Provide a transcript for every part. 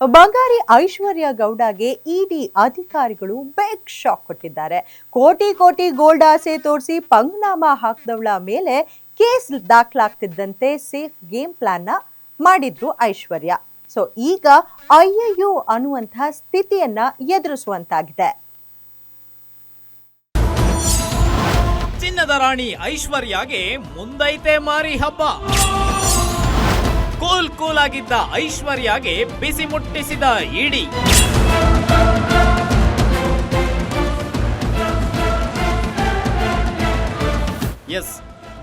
ಬಂಗಾರಿ ಐಶ್ವರ್ಯ ಗೌಡಗೆ ಇಡಿ ಅಧಿಕಾರಿಗಳು ಬೇಗ್ ಶಾಕ್ ಕೊಟ್ಟಿದ್ದಾರೆ. ಕೋಟಿ ಕೋಟಿ ಗೋಲ್ಡ್ ಆಸೆ ತೋರಿಸಿ ಪಂಗ್ನಾಮ ಹಾಕಿದವಳ ಮೇಲೆ ಕೇಸ್ ದಾಖಲಾಗ್ತಿದ್ದಂತೆ ಸೇಫ್ ಗೇಮ್ ಪ್ಲಾನ್ನ ಮಾಡಿದ್ರು ಐಶ್ವರ್ಯ. ಸೊ ಈಗ ಅಯ್ಯಯ್ಯೋ ಅನ್ನುವಂತಹ ಸ್ಥಿತಿಯನ್ನ ಎದುರಿಸುವಂತಾಗಿದೆ. ಚಿನ್ನದ ರಾಣಿ ಐಶ್ವರ್ಯಗೆ ಮುಂದೈತೆ ಮಾರಿ ಹಬ್ಬ. ಕೂಲ್ ಕೂಲ್ ಆಗಿದ್ದ ಐಶ್ವರ್ಯಾಗೆ ಬಿಸಿ ಮುಟ್ಟಿಸಿದ ಇಡಿ. ಎಸ್,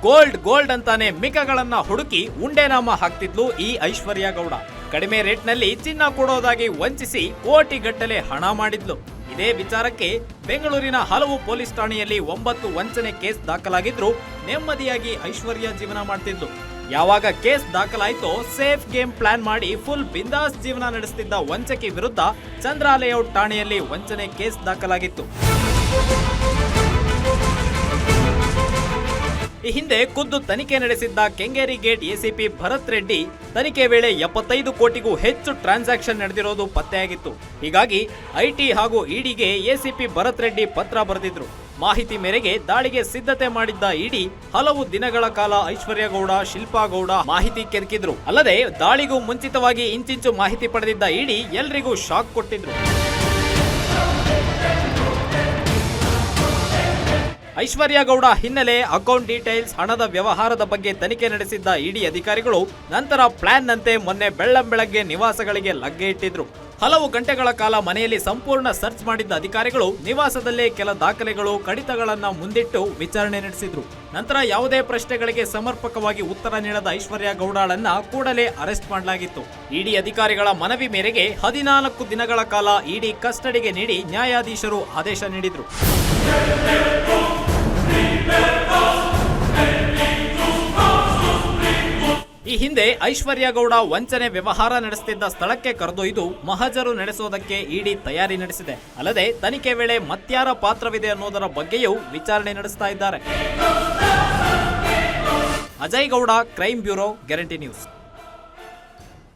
ಗೋಲ್ಡ್ ಗೋಲ್ಡ್ ಅಂತಾನೆ ಮಿಕಗಳನ್ನ ಹುಡುಕಿ ಉಂಡೆನಾಮ ಹಾಕ್ತಿದ್ಲು ಈ ಐಶ್ವರ್ಯ ಗೌಡ ಕಡಿಮೆ ರೇಟ್ನಲ್ಲಿ ಚಿನ್ನ ಕೊಡೋದಾಗಿ ವಂಚಿಸಿ ಕೋಟಿಗಟ್ಟಲೆ ಹಣ ಮಾಡಿದ್ಲು. ಇದೇ ವಿಚಾರಕ್ಕೆ ಬೆಂಗಳೂರಿನ ಹಲವು ಪೊಲೀಸ್ ಠಾಣೆಯಲ್ಲಿ ಒಂಬತ್ತು ವಂಚನೆ ಕೇಸ್ ದಾಖಲಾಗಿದ್ರು ನೆಮ್ಮದಿಯಾಗಿ ಐಶ್ವರ್ಯ ಜೀವನ ಮಾಡ್ತಿದ್ಲು. ಯಾವಾಗ ಕೇಸ್ ದಾಖಲಾಯ್ತೋ ಸೇಫ್ ಗೇಮ್ ಪ್ಲಾನ್ ಮಾಡಿ ಫುಲ್ ಬಿಂದಾಸ್ ಜೀವನ ನಡೆಸುತ್ತಿದ್ದ ವಂಚಕಿ ವಿರುದ್ಧ ಚಂದ್ರ ಠಾಣೆಯಲ್ಲಿ ವಂಚನೆ ಕೇಸ್ ದಾಖಲಾಗಿತ್ತು. ಈ ಹಿಂದೆ ಖುದ್ದು ತನಿಖೆ ನಡೆಸಿದ್ದ ಕೆಂಗೇರಿ ಗೇಟ್ ಎಸಿಪಿ ಭರತ್ ರೆಡ್ಡಿ ತನಿಖೆ ವೇಳೆ ಎಪ್ಪತ್ತೈದು ಕೋಟಿಗೂ ಹೆಚ್ಚು ಟ್ರಾನ್ಸಾಕ್ಷನ್ ನಡೆದಿರೋದು ಪತ್ತೆಯಾಗಿತ್ತು. ಹೀಗಾಗಿ ಐಟಿ ಹಾಗೂ ಇಡಿಗೆ ಎಸಿಪಿ ಭರತ್ ರೆಡ್ಡಿ ಪತ್ರ ಬರೆದಿದ್ರು. ಮಾಹಿತಿ ಮೇರೆಗೆ ದಾಳಿಗೆ ಸಿದ್ಧತೆ ಮಾಡಿದ್ದ ಇಡಿ ಹಲವು ದಿನಗಳ ಕಾಲ ಐಶ್ವರ್ಯ ಗೌಡ ಶಿಲ್ಪಾ ಗೌಡ ಮಾಹಿತಿ ಕೆದಕಿದ್ರು ಅಲ್ಲದೆ ದಾಳಿಗೂ ಮುಂಚಿತವಾಗಿ ಇಂಚಿಂಚು ಮಾಹಿತಿ ಪಡೆದಿದ್ದ ಇಡಿ ಎಲ್ರಿಗೂ ಶಾಕ್ ಕೊಟ್ಟಿದ್ರು. ಐಶ್ವರ್ಯ ಗೌಡ ಹಿನ್ನೆಲೆ ಅಕೌಂಟ್ ಡೀಟೇಲ್ಸ್, ಹಣದ ವ್ಯವಹಾರದ ಬಗ್ಗೆ ತನಿಖೆ ನಡೆಸಿದ್ದ ಇಡಿ ಅಧಿಕಾರಿಗಳು ನಂತರ ಪ್ಲಾನ್ನಂತೆ ಮೊನ್ನೆ ಬೆಳ್ಳಂಬೆಳಗ್ಗೆ ನಿವಾಸಗಳಿಗೆ ಲಗ್ಗೆ ಇಟ್ಟಿದ್ರು. ಹಲವು ಗಂಟೆಗಳ ಕಾಲ ಮನೆಯಲ್ಲಿ ಸಂಪೂರ್ಣ ಸರ್ಚ್ ಮಾಡಿದ್ದ ಅಧಿಕಾರಿಗಳು ನಿವಾಸದಲ್ಲೇ ಕೆಲ ದಾಖಲೆಗಳು, ಕಡಿತಗಳನ್ನು ಮುಂದಿಟ್ಟು ವಿಚಾರಣೆ ನಡೆಸಿದ್ರು. ನಂತರ ಯಾವುದೇ ಪ್ರಶ್ನೆಗಳಿಗೆ ಸಮರ್ಪಕವಾಗಿ ಉತ್ತರ ನೀಡದ ಐಶ್ವರ್ಯ ಗೌಡಳನ್ನ ಕೂಡಲೇ ಅರೆಸ್ಟ್ ಮಾಡಲಾಗಿತ್ತು. ಇಡಿ ಅಧಿಕಾರಿಗಳ ಮನವಿ ಮೇರೆಗೆ ಹದಿನಾಲ್ಕು ದಿನಗಳ ಕಾಲ ಇಡಿ ಕಸ್ಟಡಿಗೆ ನೀಡಿ ನ್ಯಾಯಾಧೀಶರು ಆದೇಶ ನೀಡಿದ್ರು. ಈ ಹಿಂದೆ ಐಶ್ವರ್ಯ ಗೌಡ ವಂಚನೆ ವ್ಯವಹಾರ ನಡೆಸುತ್ತಿದ್ದ ಸ್ಥಳಕ್ಕೆ ಕರೆದೊಯ್ದು ಮಹಜರು ನಡೆಸೋದಕ್ಕೆ ಇಡಿ ತಯಾರಿ ನಡೆಸಿದೆ. ಅಲ್ಲದೆ ತನಿಖೆ ವೇಳೆ ಮತ್ಯಾರ ಪಾತ್ರವಿದೆ ಅನ್ನೋದರ ಬಗ್ಗೆಯೂ ವಿಚಾರಣೆ ನಡೆಸ್ತಾ ಇದ್ದಾರೆ. Ajay Gowda, crime bureau, guarantee news.